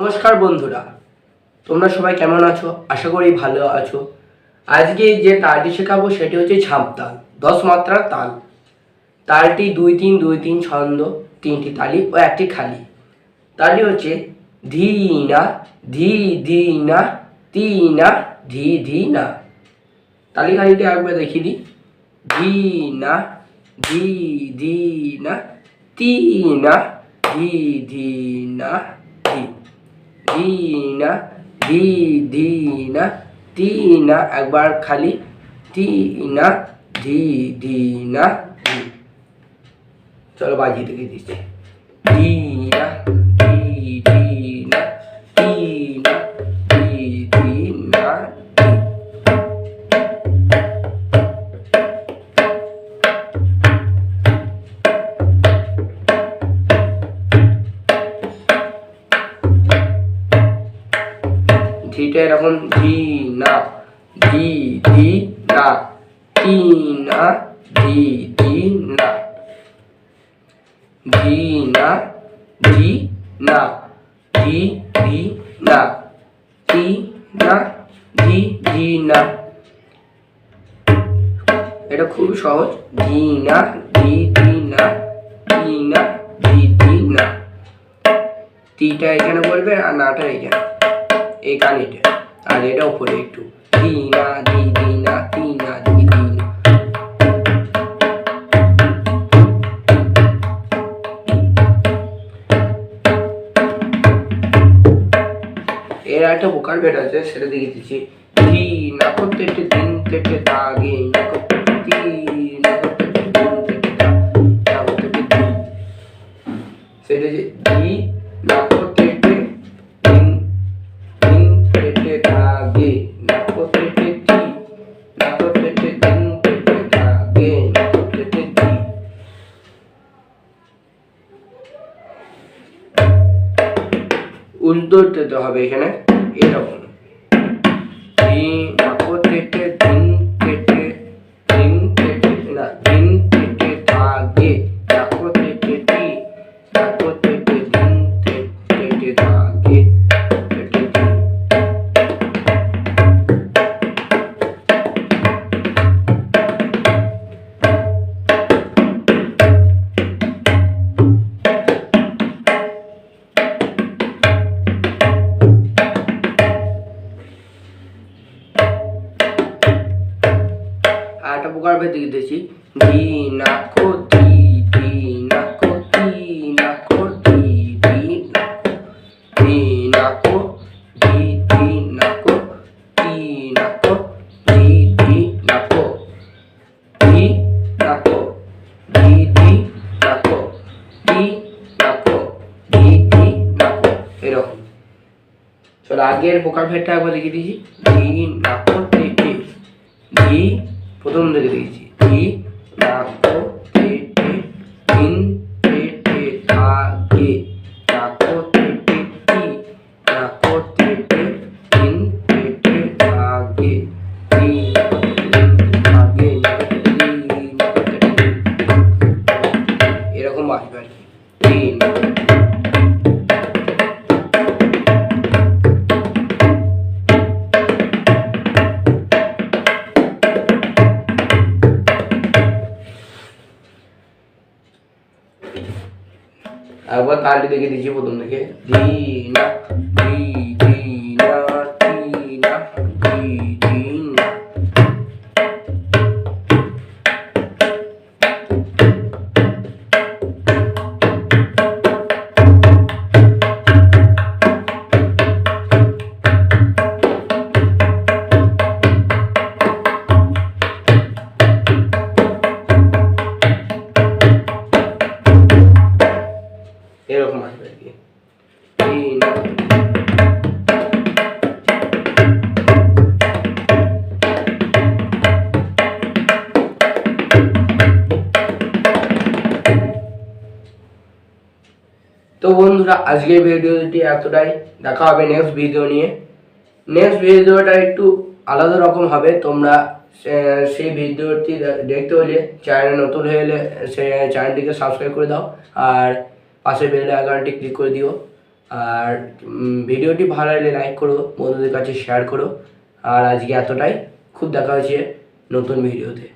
নমস্কার বন্ধুরা, তোমরা সবাই কেমন আছো? আশা করি ভালো আছো। আজকে যে তালটি শেখাবো সেটি হচ্ছে ঝাঁপ তাল, দশ মাত্রার তাল। তালটি দুই তিন দুই তিন, ছন্দ, তিনটি তালি ও একটি খালি। তালটি হচ্ছে ধি, না, ধি ধি, না, তি, না, ধি ধি, না। তালি খালিটি একবার দেখিয়ে দিই। ধি, না, ধি ধি, না, তি, না, ধি ধি, না। ধি ধি না ধি ধি না তি না একবার খালি, তিনা ধি ধি না ধি চলো বাজিয়ে দেখে দিচ্ছে। ধি ধিটা এরকম ধি না ধি ধি না, টি না ধি ধি না ধি না ধি না ধি ধি না, টি না ধি ধি না। এটা খুবই সহজ ধি না ধি ধি না তি না ধি ধি না। তিটা এখানে বলবে আর নাটা এখানে এই কানিটা আর এটা উপরে একটু। দি দি দি না দি না এর একটা বোকার বেট আছে, সেটা দেখে দিচ্ছি। দি না করতে দিন থেকে দাগে না করতে সেটা যে দি উল্টো দিতে হবে এখানে এরকম একটা প্রকার ভেদ দিতেছি ধি নাকো ধি ধি নাকো ধি নাকো ধি ধি নাকো ধি নাকো ধি ধি নাকো ধি নাকো ধি ধি নাকো ধি নাকো ধি ধি নাকো ধি নাকো ধি ধি নাকো এরকম চলো আগের প্রকার ভেদটা একবার দেখিয়ে দিয়েছি ধি নাকো থেকে ধি প্রথম থেকে দেখেছি তিন নাকো তেটে তি তেটে তিন তি আগে এরকম আসবে আর কি তিন একবার তালটি দেখে দিচ্ছি প্রথম থেকে ধি না এরকম আসবে আর কি। তো বন্ধুরা, আজকের ভিডিওটি এতটাই। দেখা হবে নেক্সট ভিডিও নিয়ে। নেক্সট ভিডিওটা একটু আলাদা রকম হবে। তোমরা সেই ভিডিওটি দেখতে হলে চ্যানেল নতুন হয়ে এলে, সে চ্যানেলটিকে সাবস্ক্রাইব করে দাও। আর পাশে বেল আইকনটি ক্লিক করে দিও। আর ভিডিওটি ভালো লাগলে লাইক করো, বন্ধুদের কাছে শেয়ার করো। আর আজকে এতটাই। খুব দেখা হয়েছে নতুন ভিডিওতে।